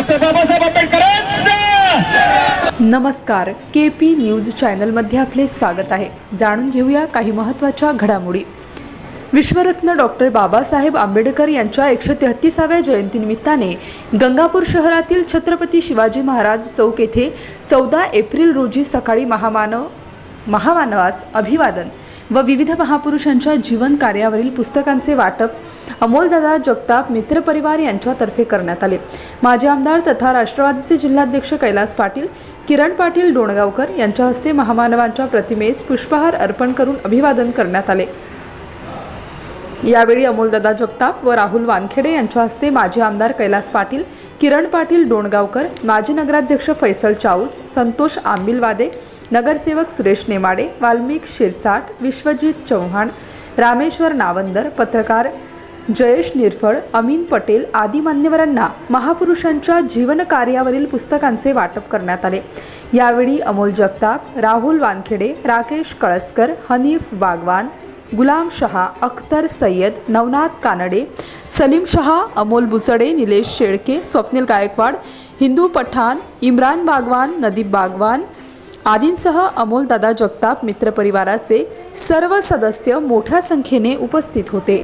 Doctor Babasaheb आंबेडकरांचा! नमस्कार के P news चॅनलमध्ये आपले स्वागत आहे. जाणून घेऊया काही महत्त्वाच्या घडामोडी. विश्वरत्न डॉक्टर बाबासाहेब आंबेडकर यांच्या एकशे तेहतीसाव्या जयंतीनिमित्ताने गंगापूर शहरातील छत्रपती शिवाजी महाराज चौक येथे चौदा एप्रिल रोजी सकाळी महामानव महामानवास अभिवादन व विविध महापुरुषांच्या जीवन कार्यावरील पुस्तकांचे वाटप अमोलदादा जगताप मित्रपरिवार यांच्यातर्फे करण्यात आले. माजी आमदार तथा राष्ट्रवादीचे जिल्हाध्यक्ष कैलास पाटील किरण पाटील डोणगावकर यांच्या हस्ते महामानवांच्या प्रतिमेस पुष्पहार अर्पण करून अभिवादन करण्यात आले. यावेळी अमोलदादा जगताप व राहुल वानखेडे यांच्या हस्ते माजी आमदार कैलास पाटील किरण पाटील डोणगावकर माजी नगराध्यक्ष फैसल चाऊस संतोष आंबिलवादे नगरसेवक सुरेश नेमाडे वाल्मिक शिरसाट विश्वजित चव्हाण रामेश्वर नावंदर पत्रकार जयेश निरफळ अमीन पटेल आदी मान्यवरांना महापुरुषांच्या जीवन कार्यावरील पुस्तकांचे वाटप करण्यात आले. यावेळी अमोल जगताप राहुल वानखेडे राकेश कळसकर हनीफ बागवान गुलाम शहा अख्तर सय्यद नवनाथ कानडे सलीम शहा अमोल बुचडे निलेश शेळके स्वप्नील गायकवाड हिंदू पठाण इम्रान बागवान नदीप बागवान आदींसह अमोलदादा जगताप मित्रपरिवाराचे सर्व सदस्य मोठ्या संख्येने उपस्थित होते.